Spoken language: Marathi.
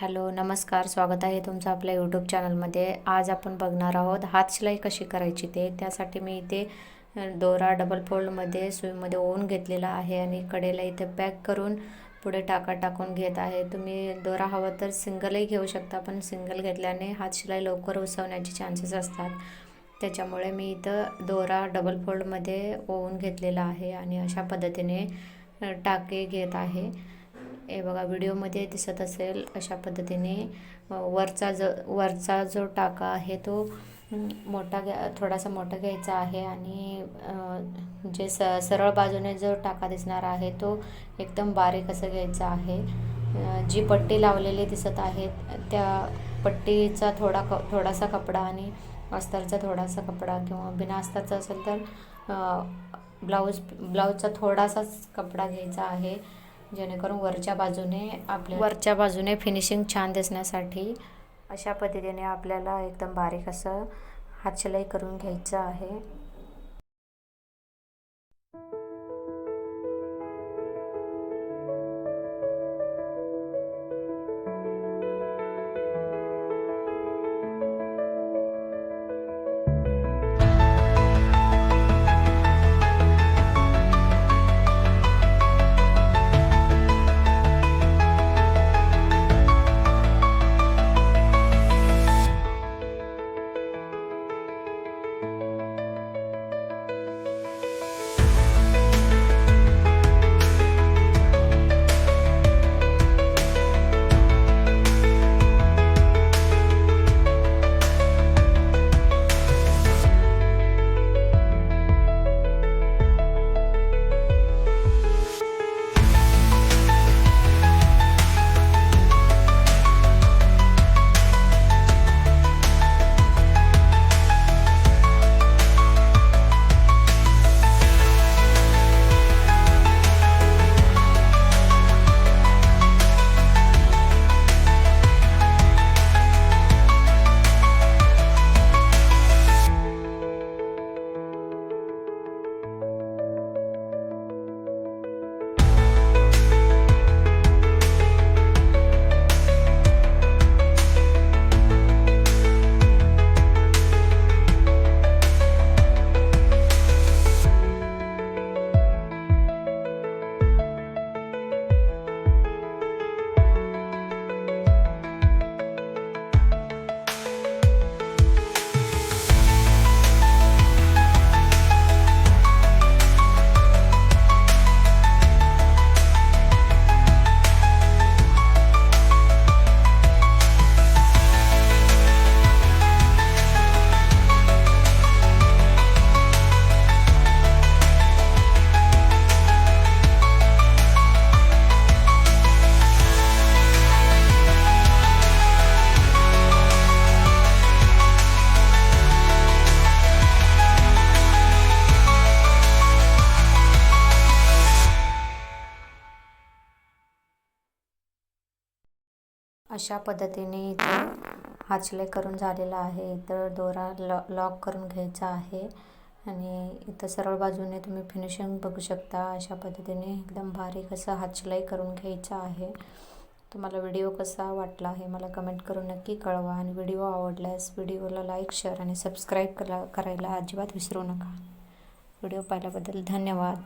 हॅलो नमस्कार. स्वागत आहे तुमचं आपल्या यूट्यूब चॅनलमध्ये आज आपण बघणार आहोत हात शिलाई कशी करायची ते. त्यासाठी मी इथे दोरा डबल फोल्डमध्ये सुईमध्ये ओवून घेतलेला आहे आणि कडेला इथे पॅक करून पुढे टाका टाकून घेत आहे. तुम्ही दोरा हवा तर सिंगलही घेऊ शकता पण सिंगल घेतल्याने हात शिलाई लवकर उसवण्याचे चान्सेस असतात. त्याच्यामुळे मी इथं दोरा डबल फोल्डमध्ये ओवून घेतलेला आहे आणि अशा पद्धतीने टाके घेत आहे. हे बघा व्हिडिओमध्ये दिसत असेल अशा पद्धतीने वरचा ज वरचा जो टाका आहे तो मोठा घ्या थोडासा मोठा घ्यायचा आहे आणि जे स सरळ बाजूने जो टाका दिसणार आहे तो एकदम बारीक असं घ्यायचा आहे. जी पट्टी लावलेली दिसत आहे त्या पट्टीचा थोडा क थोडासा कपडा आणि अस्तरचा थोडासा कपडा किंवा बिना अस्तरचा असेल तर ब्लाऊज ब्लाऊजचा थोडासाच कपडा घ्यायचा आहे. जेणेकरून वरच्या बाजूने आपल्या वरच्या बाजूने फिनिशिंग छान दिसण्यासाठी अशा पद्धतीने आपल्याला एकदम बारीक असं हातशिलाई करून घ्यायचं आहे. अशा पद्धतीने इथं हातशिलाई करून झालेला आहे. इथं दोरा लॉ लॉक करून घ्यायचा आहे. आणि इथं सरळ बाजूने तुम्ही फिनिशिंग बघू शकता. अशा पद्धतीने एकदम बारीक असं हातशिलाई करून घ्यायचं आहे. तुम्हाला व्हिडिओ कसा वाटला हे मला कमेंट करून नक्की कळवा. आणि व्हिडिओ आवडल्यास व्हिडिओला लाईक शेअर आणि सबस्क्राईब करा करायला अजिबात विसरू नका. व्हिडिओ पाहिल्याबद्दल धन्यवाद.